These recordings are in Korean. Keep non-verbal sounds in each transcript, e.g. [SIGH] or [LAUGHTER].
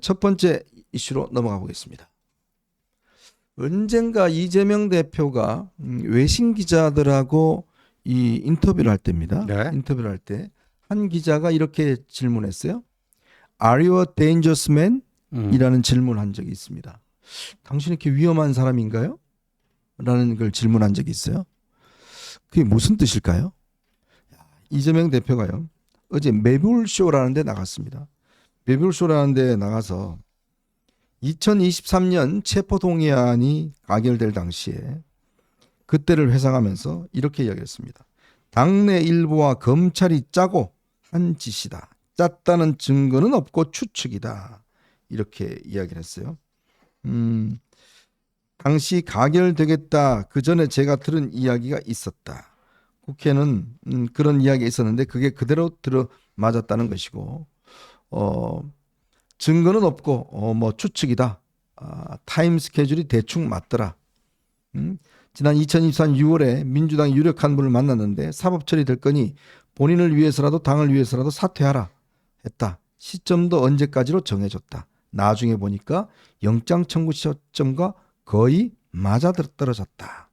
첫 번째 이슈로 넘어가 보겠습니다. 언젠가 이재명 대표가 음, 외신 기자들하고 이 인터뷰를 할 때입니다. 네. 인터뷰를 할 때 한 기자가 이렇게 질문했어요. Are you a dangerous man? 음. 이라는 질문을 한 적이 있습니다. 당신 이렇게 위험한 사람인가요? 라는 걸 질문한 적이 있어요. 그게 무슨 뜻일까요? 이재명 대표가요. 어제 매불쇼라는 데 나갔습니다. 매불쇼라는 데 나가서 2023년 체포동의안이 가결될 당시에 그때를 회상하면서 이렇게 이야기했습니다. 당내 일부와 검찰이 짜고 한 짓이다. 짰다는 증거는 없고 추측이다. 이렇게 이야기를 했어요. 음, 당시 가결되겠다. 그 전에 제가 들은 이야기가 있었다. 국회는 음, 그런 이야기가 있었는데 그게 그대로 들어 맞았다는 것이고, 어, 증거는 없고 어, 뭐 추측이다. 아, 타임 스케줄이 대충 맞더라. 음, 지난 2024년 6월에 민주당 유력 한 분을 만났는데 사법 처리될 거니 본인을 위해서라도 당을 위해서라도 사퇴하라 했다. 시점도 언제까지로 정해줬다. 나중에 보니까 영장 청구 시점과 거의 맞아 떨어졌다.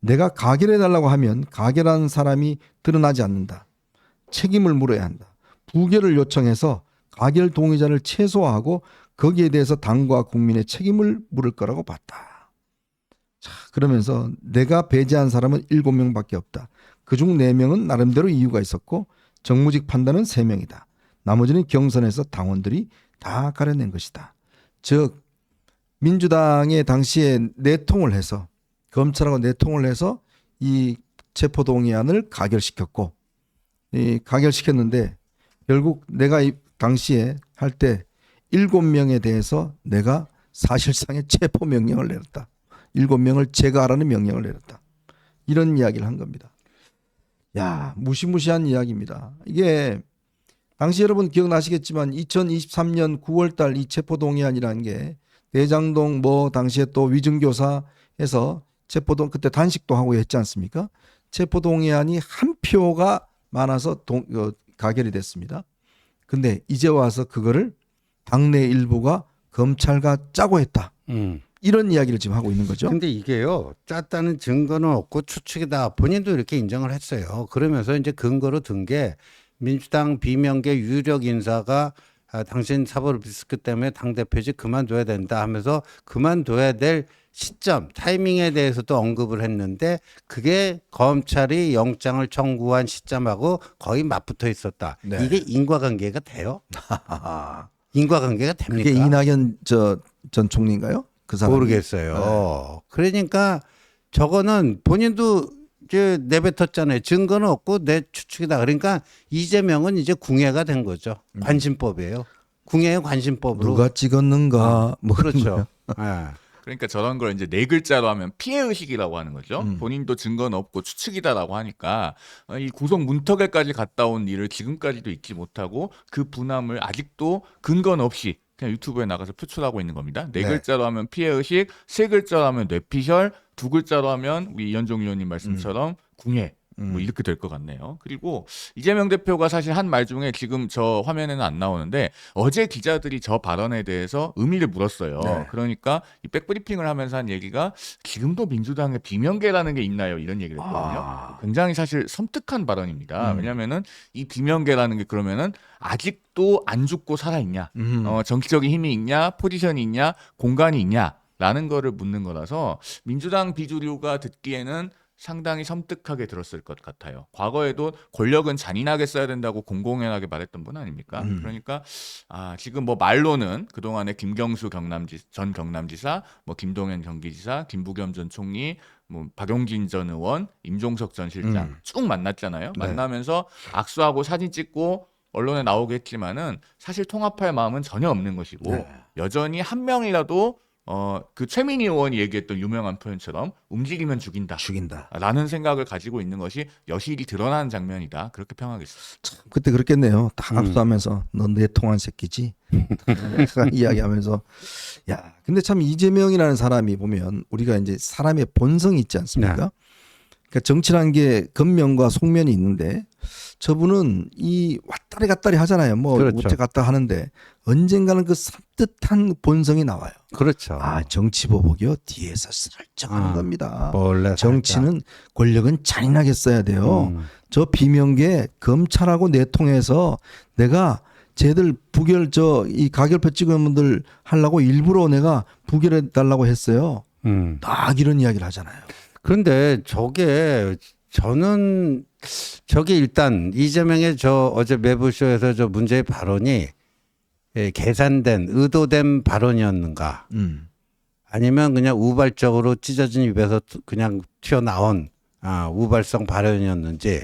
내가 가결해 달라고 하면 가결한 사람이 드러나지 않는다. 책임을 물어야 한다. 부결을 요청해서 가결 동의자를 최소화하고 거기에 대해서 당과 국민의 책임을 물을 거라고 봤다. 자, 그러면서 내가 배제한 사람은 7명밖에 없다. 그중 4명은 나름대로 이유가 있었고 정무직 판단은 3명이다. 나머지는 경선에서 당원들이 다 가려낸 것이다. 즉 민주당의 당시에 내통을 해서 검찰하고 내통을 해서 이 체포동의안을 가결시켰고 이 가결시켰는데 결국 내가 이 당시에 할 때 일곱 명에 대해서 내가 사실상의 체포 명령을 내렸다. 일곱 명을 제거하라는 명령을 내렸다. 이런 이야기를 한 겁니다. 야 무시무시한 이야기입니다. 이게 당시 여러분 기억나시겠지만 2023년 9월 달 이 체포 동의안이라는 게 대장동 뭐 당시에 또 위증교사해서 체포동 그때 단식도 하고 했지 않습니까? 체포 동의안이 한 표가 많아서 동, 어, 가결이 됐습니다. 근데 이제 와서 그거를 당내 일부가 검찰과 짜고 했다. 음. 이런 이야기를 지금 하고 있는 거죠. 근데 이게요 짰다는 증거는 없고 추측이다 본인도 이렇게 인정을 했어요 그러면서 이제 근거로 든 게 민주당 비명계 유력 인사가 아, 당신 사법 리스크 때문에 당 대표직 그만둬야 된다 하면서 그만둬야 될 시점 타이밍에 대해서도 언급을 했는데 그게 검찰이 영장을 청구한 시점하고 거의 맞붙어 있었다 네. 이게 인과관계가 돼요 [LAUGHS] 인과관계가 됩니까 그게 이낙연 저 전 총리인가요? 그 사람 모르겠어요. 그러니까 저거는 본인도 이제 내뱉었잖아요. 증거는 없고 내 추측이다. 그러니까 이재명은 이제 궁예가 된 거죠. 관심법이에요. 궁예의 관심법으로. 누가 찍었는가 뭐 그런 그렇죠. 예. 그러니까 저런 걸 이제 네 글자로 하면 피해 의식이라고 하는 거죠. 음. 본인도 증거는 없고 추측이다라고 하니까 어, 이 구속 문턱에까지 갔다 온 일을 지금까지도 잊지 못하고 그 분함을 아직도 근거는 없이 그냥 유튜브에 나가서 표출하고 있는 겁니다. 네, 네. 글자로 하면 피해 의식, 세 글자로 하면 뇌피셜, 두 글자로 하면 우리 이현종 의원님 말씀처럼 궁예. 음. 뭐 이렇게 될 것 같네요. 그리고 이재명 대표가 사실 한 말 중에 지금 저 화면에는 안 나오는데 어제 기자들이 저 발언에 대해서 의미를 물었어요. 네. 그러니까 이 백브리핑을 하면서 한 얘기가 지금도 민주당에 비명계라는 게 있나요? 이런 얘기를 했거든요. 아. 굉장히 사실 섬뜩한 발언입니다. 음. 왜냐면은 이 비명계라는 게 그러면은 아직도 안 죽고 살아 있냐? 음. 어, 정치적인 힘이 있냐? 포지션이 있냐? 공간이 있냐? 라는 거를 묻는 거라서 민주당 비주류가 듣기에는 상당히 섬뜩하게 들었을 것 같아요. 과거에도 권력은 잔인하게 써야 된다고 공공연하게 말했던 분 아닙니까? 음. 그러니까 아, 지금 뭐 말로는 그동안에 김경수 경남지 전 경남지사, 뭐 김동연 경기지사, 김부겸 전 총리, 뭐 박용진 전 의원, 임종석 전 실장 음. 쭉 만났잖아요. 네. 만나면서 악수하고 사진 찍고 언론에 나오겠지만은 사실 통합할 마음은 전혀 없는 것이고 네. 여전히 한 명이라도 어 그 최민희 의원이 얘기했던 유명한 표현처럼 움직이면 죽인다. 죽인다. 라는 생각을 가지고 있는 것이 여실히 드러나는 장면이다. 그렇게 평하겠습니다. 참 그때 그랬겠네요. 다 음. 압수하면서 넌 내 통한 새끼지. [LAUGHS] 이야기하면서 야 근데 참 이재명이라는 사람이 보면 우리가 이제 사람의 본성이 있지 않습니까? 그러니까 정치라는 게 겉면과 속면이 있는데 저분은 이 왔다리 갔다리 하잖아요. 뭐 그렇죠. 어째 갔다 하는데 언젠가는 그 산뜻한 본성이 나와요. 그렇죠. 아 정치 보복이요 뒤에서 슬쩍 하는 아, 겁니다. 원래 정치는 권력은 잔인하게 써야 돼요. 음. 저 비명계 검찰하고 내통해서 내가 쟤들 부결 저 이 가결표 찍은 분들 하려고 일부러 내가 부결해 달라고 했어요. 음. 딱 이런 이야기를 하잖아요. 그런데 저게 저는 저게 일단 이재명의 저 어제 매부쇼에서 저 문제의 발언이 예, 계산된 의도된 발언이었는가 음. 아니면 그냥 우발적으로 찢어진 입에서 투- 그냥 튀어나온 아, 우발성 발언이었는지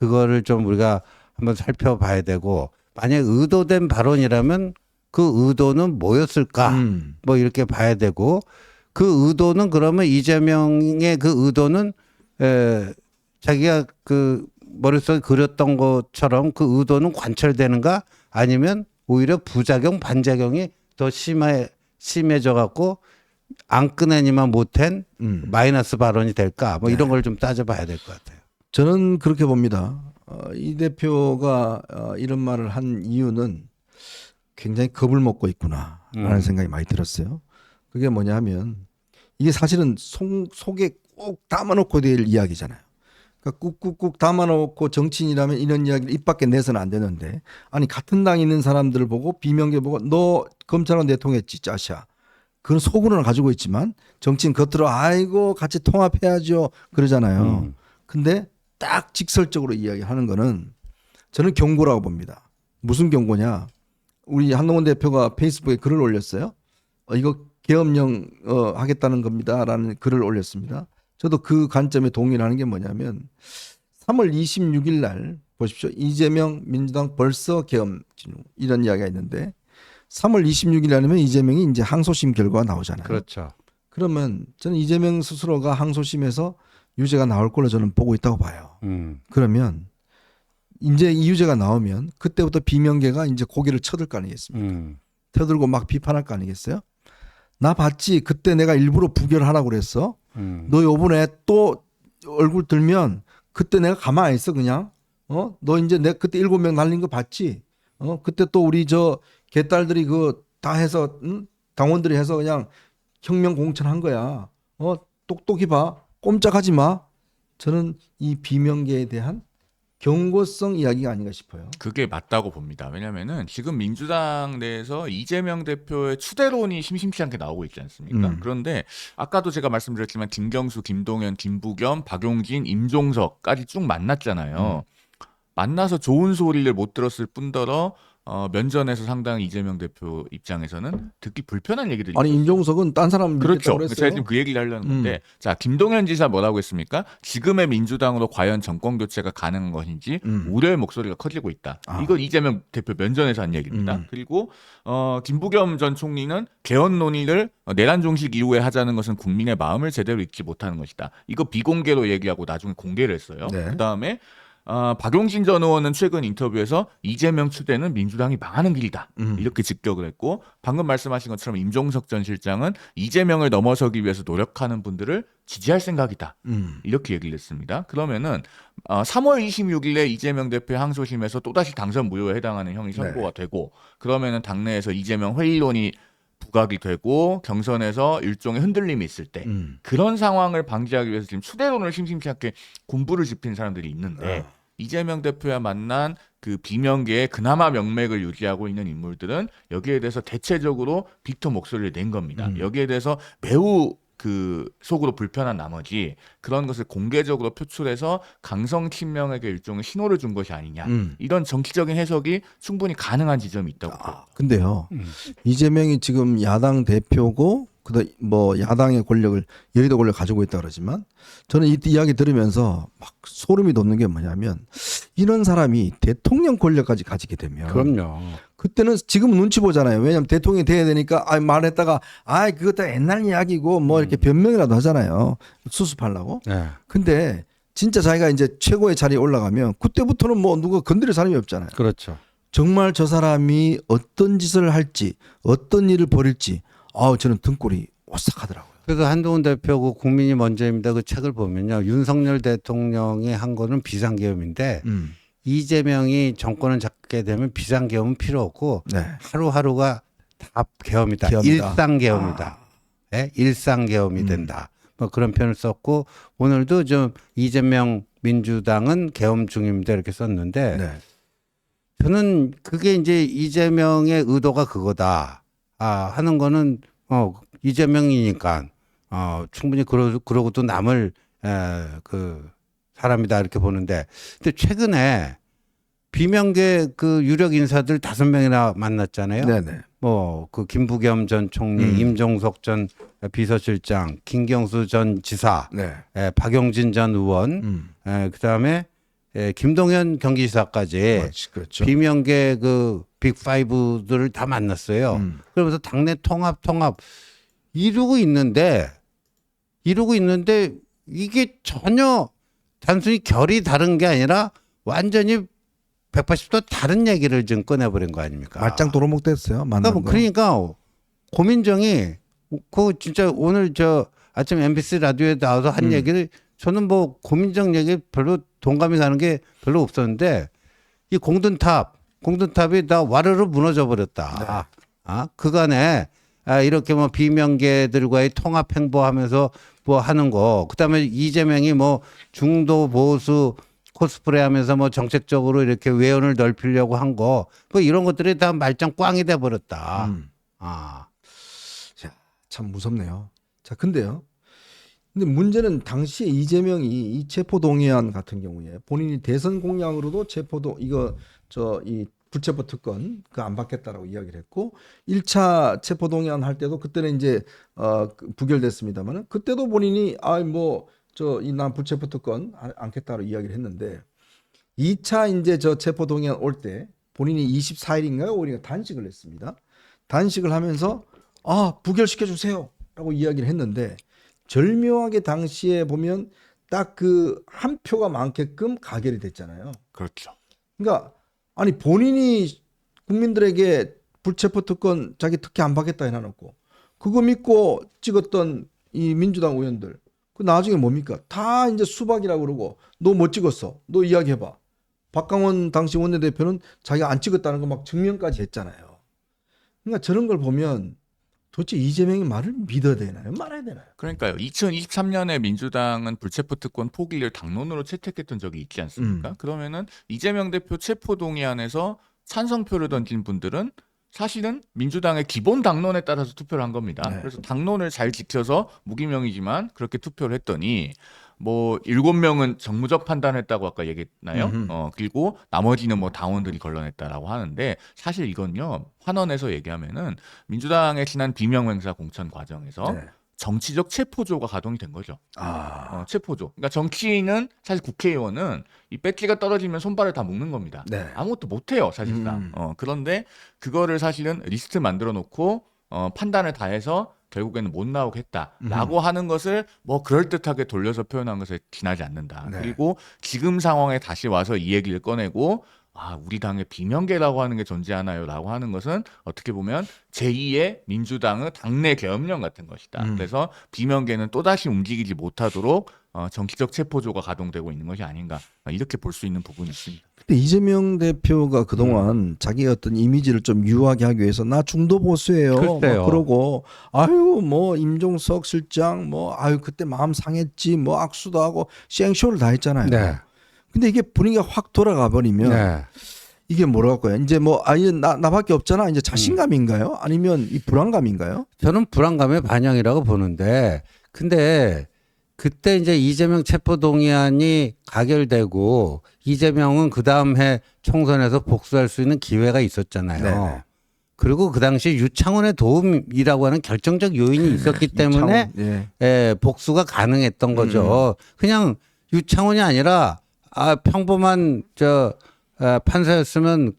그거를 좀 우리가 한번 살펴봐야 되고 만약 의도된 발언이라면 그 의도는 뭐였을까 음. 뭐 이렇게 봐야 되고 그 의도는 그러면 이재명의 그 의도는 에, 자기가 그 머릿속에 그렸던 것처럼 그 의도는 관철되는가 아니면 오히려 부작용 반작용이 더 심해 심해져 갖고 안 꺼내니만 못한 음. 마이너스 발언이 될까 뭐 이런 걸좀 따져봐야 될 것 같아요. 저는 그렇게 봅니다. 어, 이 대표가 어, 이런 말을 한 이유는 굉장히 겁을 먹고 있구나라는 음. 생각이 많이 들었어요. 그게 뭐냐면 이게 사실은 속, 속에 꼭 담아놓고 될 이야기잖아요. 그러니까 꾹꾹꾹 담아놓고 정치인이라면 이런 이야기를 입 밖에 내서는 안 되는데 아니 같은 당에 있는 사람들을 보고 비명계 보고 너 검찰하고 내통했지 짜샤. 그건 속으로는 가지고 있지만 정치인 겉으로 아이고 같이 통합해야죠 그러잖아요. 음. 근데 딱 직설적으로 이야기하는 거는 저는 경고라고 봅니다. 무슨 경고냐? 우리 한동훈 대표가 페이스북에 글을 올렸어요. 어, 이거 계엄령 어, 하겠다는 겁니다라는 글을 올렸습니다. 저도 그 관점에 동의를 하는 게 뭐냐면 3월 26일 날 보십시오. 이재명 민주당 벌써 계엄 진우 이런 이야기가 있는데 3월 26일 날이면 이재명이 이제 항소심 결과가 나오잖아요. 그렇죠. 그러면 저는 이재명 스스로가 항소심에서 유죄가 나올 걸로 저는 보고 있다고 봐요. 음. 그러면 이제 이 유죄가 나오면 그때부터 비명계가 이제 고개를 쳐들 거 아니겠습니까? 음. 쳐들고 막 비판할 거 아니겠어요? 나 봤지. 그때 내가 일부러 부결하라고 그랬어. 음. 너 요번에 또 얼굴 들면 그때 내가 가만 안 있어 그냥. 어? 너 이제 내 그때 일곱 명 날린 거 봤지? 어? 그때 또 우리 저 개딸들이 그 다 해서 응? 당원들이 해서 그냥 혁명 공천한 거야. 어? 똑똑히 봐. 꼼짝하지 마. 저는 이 비명계에 대한 경고성 이야기가 아닌가 싶어요. 그게 맞다고 봅니다. 왜냐면은 지금 민주당 내에서 이재명 대표의 추대론이 심심치 않게 나오고 있지 않습니까? 음. 그런데 아까도 제가 말씀드렸지만 김경수, 김동연, 김부겸, 박용진, 임종석까지 쭉 만났잖아요. 만나서 좋은 소리를 못 들었을 뿐더러 어, 면전에서 상당히 이재명 대표 입장에서는 듣기 불편한 얘기들이 아니 임종석은 딴 사람 그렇죠. 믿겠다고 제가 그랬어요. 지금 그 얘기를 하려는 음. 건데, 자 김동연 지사 뭐라고 했습니까? 지금의 민주당으로 과연 정권 교체가 가능한 것인지 음. 우려의 목소리가 커지고 있다. 아. 이건 이재명 대표 면전에서 한 얘기입니다. 음. 그리고 어, 김부겸 전 총리는 개헌 논의를 어, 내란 종식 이후에 하자는 것은 국민의 마음을 제대로 읽지 못하는 것이다. 이거 비공개로 얘기하고 나중에 공개를 했어요. 네. 그 다음에 어, 박용진 전 의원은 최근 인터뷰에서 이재명 추대는 민주당이 망하는 길이다. 음. 이렇게 직격을 했고 방금 말씀하신 것처럼 임종석 전 실장은 이재명을 넘어서기 위해서 노력하는 분들을 지지할 생각이다. 음. 이렇게 얘기를 했습니다. 그러면은 어, 3월 26일에 이재명 대표 항소심에서 또다시 당선 무효에 해당하는 형이 선고가 되고 그러면은 당내에서 이재명 회의론이 부각이 되고 경선에서 일종의 흔들림이 있을 때 음. 그런 상황을 방지하기 위해서 지금 추대론을 심심치 않게 군부를 짚힌 사람들이 있는데 아. 이재명 대표와 만난 그 비명계의 그나마 명맥을 유지하고 있는 인물들은 여기에 대해서 대체적으로 빅터 목소리를 낸 겁니다. 음. 여기에 대해서 매우 그 속으로 불편한 나머지 그런 것을 공개적으로 표출해서 강성 친명에게 일종의 신호를 준 것이 아니냐 음. 이런 정치적인 해석이 충분히 가능한 지점이 있다고 봅니다. 아, 근데요. 음. 이재명이 지금 야당 대표고 그다 뭐 야당의 권력을 여의도 권력 을 가지고 있다 그러지만 저는 이 이야기 들으면서 막 소름이 돋는 게 뭐냐면 이런 사람이 대통령 권력까지 가지게 되면 그럼요. 그때는 지금 눈치 보잖아요. 왜냐하면 대통령이 돼야 되니까 아 말했다가 아 그것 다 옛날 이야기고 뭐 이렇게 변명이라도 하잖아요. 수습하려고. 네. 근데 진짜 자기가 이제 최고의 자리에 올라가면 그때부터는 뭐 누가 건드릴 사람이 없잖아요. 그렇죠. 정말 저 사람이 어떤 짓을 할지 어떤 일을 벌일지 아우 저는 등골이 오싹하더라고요. 그래서 한동훈 대표고 국민이 먼저입니다. 그 책을 보면요. 윤석열 대통령이 한 거는 비상계엄인데 음. 이재명이 정권을 잡게 되면 비상계엄은 필요 없고 네. 하루하루가 다 계엄이다. 계엄이다. 일상계엄이다. 예? 일상계엄이 음. 된다. 뭐 그런 표현을 썼고 오늘도 좀 이재명 민주당은 계엄 중입니다. 이렇게 썼는데 네. 저는 그게 이제 이재명의 의도가 그거다. 아, 하는 거는 어, 이재명이니까 어, 충분히 그러, 그러고 또 남을 에, 그 사람이다 이렇게 보는데 근데 최근에 비명계 그 유력 인사들 다섯 명이나 만났잖아요. 네, 네. 뭐그 김부겸 전 총리, 음. 임종석 전 비서실장, 김경수 전 지사, 네. 에, 박용진 전 의원, 음. 에, 그다음에 에, 김동연 경기지사까지 맞지, 그렇죠. 비명계 그 빅파이브들을 다 만났어요. 음. 그러면서 당내 통합 통합 이루고 있는데 이루고 있는데 이게 전혀 단순히 결이 다른 게 아니라 완전히 180도 다른 얘기를 지금 꺼내버린 거 아닙니까? 말짱 도로목 됐어요. 그러니까, 만난 뭐 거. 그러니까 고민정이 그 진짜 오늘 저 아침 MBC 라디오에 나와서 한 음. 얘기를 저는 뭐 고민정 얘기 별로 동감이 가는 게 별로 없었는데 이 공든탑 공든탑이 다 와르르 무너져 버렸다. 아 그간에 아, 이렇게 뭐 비명계들과의 통합 행보하면서 뭐 하는 거 그다음에 이재명이 뭐 중도 보수 코스프레 하면서 뭐 정책적으로 이렇게 외연을 넓히려고 한 거, 그 이런 것들이 다 말짱 꽝이 돼 버렸다. 음. 아, 참 무섭네요. 자, 근데요. 근데 문제는 당시에 이재명이 이 체포 동의안 같은 경우에 본인이 대선 공약으로도 체포도 이거 저 이 불체포 특권 그 안 받겠다라고 이야기를 했고 1차 체포 동의안 할 때도 그때는 이제 어그 부결됐습니다만은 그때도 본인이 아 뭐 저 이 난 불체포 특권 안- 않겠다고 이야기를 했는데 2차 이제 저 체포 동의안 올 때 본인이 24일인가요? 5일인가 단식을 했습니다. 단식을 하면서 아 부결시켜 주세요라고 이야기를 했는데 절묘하게 당시에 보면 딱 그 한 표가 많게끔 가결이 됐잖아요. 그렇죠. 그러니까 아니 본인이 국민들에게 불체포 특권 자기 특혜 안 받겠다 해놔놓고 그거 믿고 찍었던 이 민주당 의원들 그 나중에 뭡니까? 다 이제 수박이라고 그러고 너 못 찍었어? 너 이야기해봐. 박강원 당시 원내대표는 자기가 안 찍었다는 거 막 증명까지 했잖아요. 그러니까 저런 걸 보면 도대체 이재명이 말을 믿어야 되나요 말아야 되나요 그러니까요. 2023년에 민주당은 불체포 특권 포기를 당론으로 채택했던 적이 있지 않습니까? 음. 그러면은 이재명 대표 체포 동의안에서 찬성표를 던진 분들은 사실은 민주당의 기본 당론에 따라서 투표를 한 겁니다. 네. 그래서 당론을 잘 지켜서 무기명이지만 그렇게 투표를 했더니 뭐 일곱 명은 정무적 판단했다고 아까 얘기했나요? 음흠. 어 그리고 나머지는 뭐 당원들이 걸러냈다라고 하는데 사실 이건요 환원해서 얘기하면은 민주당의 지난 비명 행사 공천 과정에서 네. 정치적 체포조가 가동이 된 거죠. 아 어, 체포조. 그러니까 정치인은 사실 국회의원은 이 배지가 떨어지면 손발을 다 묶는 겁니다. 네. 아무것도 못 해요, 사실상. 음. 어, 그런데 그거를 사실은 리스트 만들어 놓고 어, 판단을 다 해서 결국에는 못 나오게 했다라고 하는 것을 뭐 그럴듯하게 돌려서 표현한 것에 지나지 않는다. 네. 그리고 지금 상황에 다시 와서 이 얘기를 꺼내고 아, 우리 당에 비명계라고 하는 게 존재하나요라고 하는 것은 어떻게 보면 제2의 민주당의 당내 계엄령 같은 것이다. 음. 그래서 비명계는 또다시 움직이지 못하도록 어, 정치적 체포조가 가동되고 있는 것이 아닌가 어, 이렇게 볼 수 있는 부분이 있습니다. 근데 이재명 대표가 그동안 자기의 어떤 이미지를 좀 유하게 하기 위해서 나 중도 보수예요. 글쎄요. 막 그러고 아유 뭐 임종석 실장 뭐 아유 그때 마음 상했지 뭐 악수도 하고 시행쇼를 다 했잖아요. 네. 근데 이게 분위기가 확 돌아가 버리면 네. 이게 뭐랄까요? 이제 뭐 아예 나 나밖에 없잖아. 이제 자신감인가요? 아니면 이 불안감인가요? 저는 불안감의 반영이라고 보는데, 근데 그때 이제 이재명 체포동의안이 가결되고 이재명은 그 다음 해 총선에서 복수할 수 있는 기회가 있었잖아요. 네네. 그리고 그 당시 유창훈의 도움이라고 하는 결정적 요인이 있었기 때문에 참, 예. 예, 복수가 가능했던 거죠. 그냥 유창훈이 아니라 아, 평범한 저 아, 판사였으면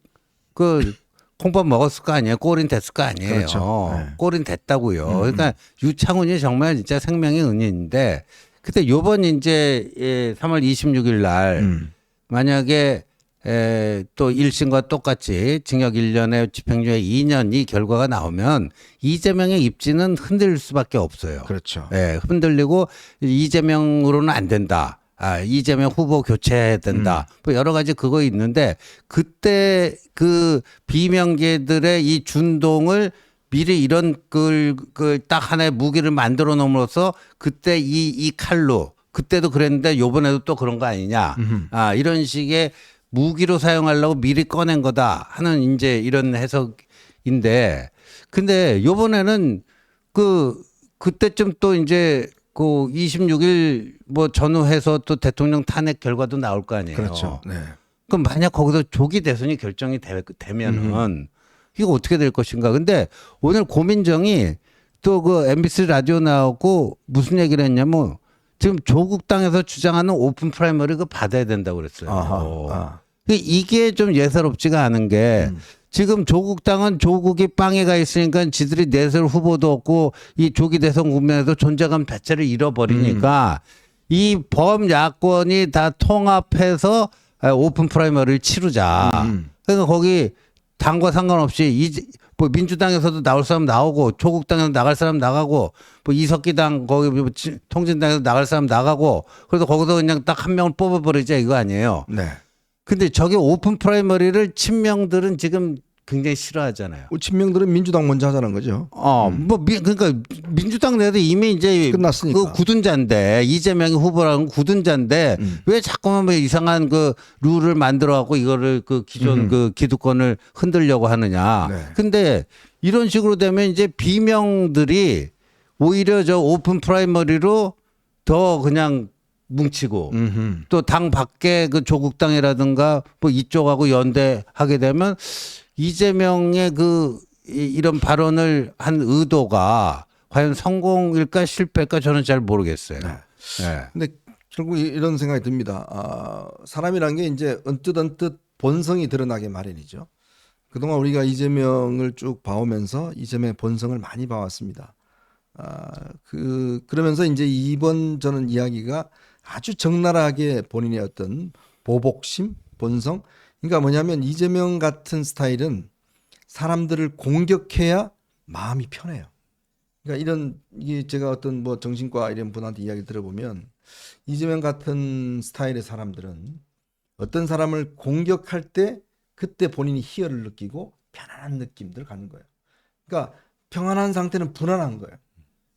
그 콩밥 먹었을 거 아니에요. 꼬린 됐을 거 아니에요. 그렇죠. 네. 꼬린 됐다고요. 그러니까 유창훈이 정말 진짜 생명의 은인인데 그때 요번 이제 예, 3월 26일 날 음. 만약에 에, 또 1심과 똑같이 징역 1년에 집행유예 2년 이 결과가 나오면 이재명의 입지는 흔들릴 수밖에 없어요. 그렇죠. 예, 흔들리고 이재명으로는 안 된다. 아, 이재명 후보 교체해야 된다. 뭐 여러 가지 그거 있는데 그때 그 비명계들의 이 준동을 미리 이런 걸그딱 하나의 무기를 만들어 놓음으로써 그때 이 이 칼로 그때도 그랬는데 요번에도 또 그런 거 아니냐. 아, 이런 식의 무기로 사용하려고 미리 꺼낸 거다 하는 이제 이런 해석인데 근데 요번에는 그 그때쯤 또 이제 그 26일 뭐 전후해서 또 대통령 탄핵 결과도 나올 거 아니에요. 그렇죠. 네. 그럼 만약 거기서 조기 대선이 결정이 되, 되면은 이거 어떻게 될 것인가. 근데 오늘 고민정이 또 그 MBC 라디오 나오고 무슨 얘기를 했냐면 지금 조국 당에서 주장하는 오픈 프라이머리 그 받아야 된다고 그랬어요. 아하. 아. 그 이게 좀 예사롭지가 않은 게 지금 조국 당은 조국이 빵에 가 있으니까 지들이 내설 후보도 없고 이 조기 대선 국면에서 존재감 자체를 잃어버리니까 이 범 야권이 다 통합해서 아, 오픈 프라이머리를 치르자. 그러니까 거기 당과 상관없이 이, 뭐 민주당에서도 나올 사람 나오고 조국 당에서 나갈 사람 나가고 뭐 이석기 당 거기 뭐 지- 통진당에서 나갈 사람 나가고 그래서 거기서 그냥 딱 한 명을 뽑아버리자 이거 아니에요. 네. 근데 저게 오픈 프라이머리를 친명들은 지금 굉장히 싫어하잖아요. 뭐 친명들은 민주당 먼저 하자는 거죠. 어, 뭐 미, 그러니까 민주당 내도 이미 이제 끝났으니까. 그 굳은 자인데 이재명이 후보라는 굳은 자인데 음. 왜 자꾸만 뭐 이상한 그 룰을 만들어 갖고 이거를 그 기존 그 기득권을 흔들려고 하느냐. 네. 근데 이런 식으로 되면 이제 비명들이 오히려 저 오픈 프라이머리로 더 그냥 뭉치고. 또 당 밖에 그 조국당이라든가 뭐 이쪽하고 연대하게 되면 이재명의 그 이- 이런 발언을 한 의도가 과연 성공일까 실패일까 저는 잘 모르겠어요. 네. 네. 근데 결국 이- 이런 생각이 듭니다. 아, 사람이란 게 이제 언뜻 언뜻 본성이 드러나게 마련이죠. 그동안 우리가 이재명을 쭉 봐오면서 이재명의 본성을 많이 봐왔습니다. 아, 그 그러면서 이제 이번 저는 이야기가 아주 적나라하게 본인의 어떤 보복심, 본성, 그러니까 뭐냐면 이재명 같은 스타일은 사람들을 공격해야 마음이 편해요. 그러니까 이런 이게 제가 어떤 뭐 정신과 이런 분한테 이야기 들어보면 이재명 같은 스타일의 사람들은 어떤 사람을 공격할 때 그때 본인이 희열을 느끼고 편안한 느낌들 가는 거예요. 그러니까 평안한 상태는 불안한 거예요.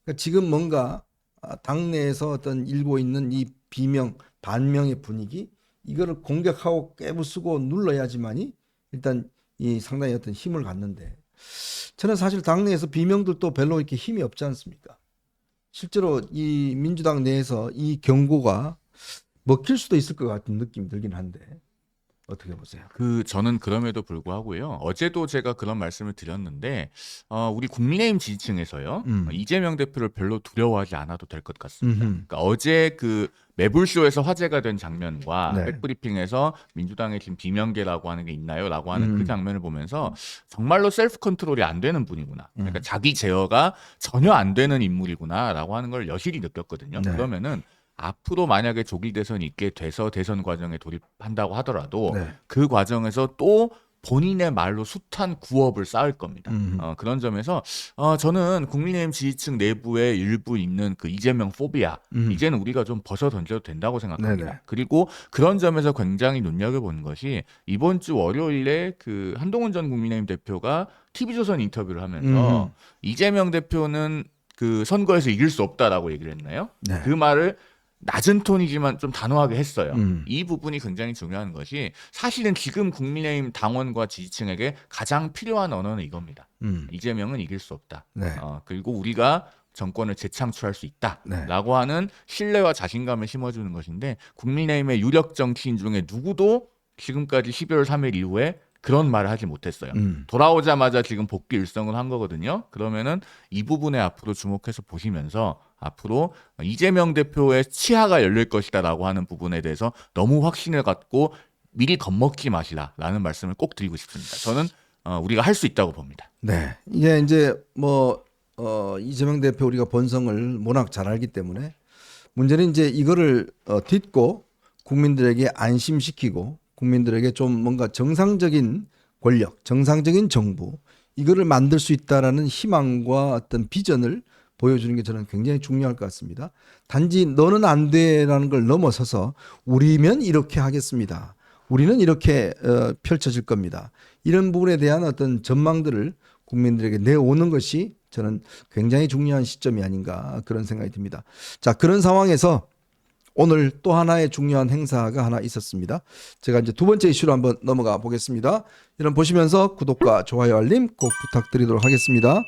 그러니까 지금 뭔가 아, 당내에서 어떤 일고 있는 이 비명 반명의 분위기 이거를 공격하고 깨부수고 눌러야지만이 일단 이 상당히 어떤 힘을 갖는데 저는 사실 당내에서 비명들도 별로 이렇게 힘이 없지 않습니까? 실제로 이 민주당 내에서 이 경고가 먹힐 수도 있을 것 같은 느낌이 들긴 한데 어떻게 보세요? 그 저는 그럼에도 불구하고요. 어제도 제가 그런 말씀을 드렸는데 어, 우리 국민의힘 지지층에서요. 음. 어, 이재명 대표를 별로 두려워하지 않아도 될 것 같습니다. 음흠. 그러니까 어제 그 매불쇼에서 화제가 된 장면과 네. 백브리핑에서 민주당의 지금 비명계라고 하는 게 있나요?라고 하는 음. 그 장면을 보면서 정말로 셀프 컨트롤이 안 되는 분이구나. 그러니까 음. 자기 제어가 전혀 안 되는 인물이구나라고 하는 걸 여실히 느꼈거든요. 네. 그러면은 앞으로 만약에 조기 대선이 있게 돼서 대선 과정에 돌입한다고 하더라도 네. 그 과정에서 또 본인의 말로 숱한 구업을 쌓을 겁니다. 음. 어, 그런 점에서 어, 저는 국민의힘 지지층 내부에 일부 있는 그 이재명 포비아 음. 이제는 우리가 좀 벗어 던져도 된다고 생각합니다. 네네. 그리고 그런 점에서 굉장히 눈여겨보는 것이 이번 주 월요일에 그 한동훈 전 국민의힘 대표가 TV조선 인터뷰를 하면서 음. 이재명 대표는 그 선거에서 이길 수 없다라고 얘기를 했나요? 네. 그 말을 낮은 톤이지만 좀 단호하게 했어요. 음. 이 부분이 굉장히 중요한 것이 사실은 지금 국민의힘 당원과 지지층에게 가장 필요한 언어는 이겁니다. 음. 이재명은 이길 수 없다. 네. 어, 그리고 우리가 정권을 재창출할 수 네. 있다라고 하는 신뢰와 자신감을 심어주는 것인데 국민의힘의 유력 정치인 중에 누구도 지금까지 12월 3일 이후에 그런 말을 하지 못했어요. 음. 돌아오자마자 지금 복귀 일성을 한 거거든요. 그러면은 이 부분에 앞으로 주목해서 보시면서 앞으로 이재명 대표의 치하가 열릴 것이다라고 하는 부분에 대해서 너무 확신을 갖고 미리 겁먹지 마시라라는 말씀을 꼭 드리고 싶습니다. 저는 어, 우리가 할 수 있다고 봅니다. 네. 이게 이제 뭐 어, 이재명 대표 우리가 본성을 워낙 잘 알기 때문에 문제는 이제 이거를 어, 딛고 국민들에게 안심시키고 국민들에게 좀 뭔가 정상적인 권력, 정상적인 정부 이거를 만들 수 있다라는 희망과 어떤 비전을 보여주는 게 저는 굉장히 중요할 것 같습니다. 단지 너는 안 돼라는 걸 넘어서서 우리면 이렇게 하겠습니다. 우리는 이렇게 어, 펼쳐질 겁니다. 이런 부분에 대한 어떤 전망들을 국민들에게 내오는 것이 저는 굉장히 중요한 시점이 아닌가 그런 생각이 듭니다. 자, 그런 상황에서 오늘 또 하나의 중요한 행사가 하나 있었습니다. 제가 이제 두 번째 이슈로 한번 넘어가 보겠습니다. 이런 보시면서 구독과 좋아요 알림 꼭 부탁드리도록 하겠습니다.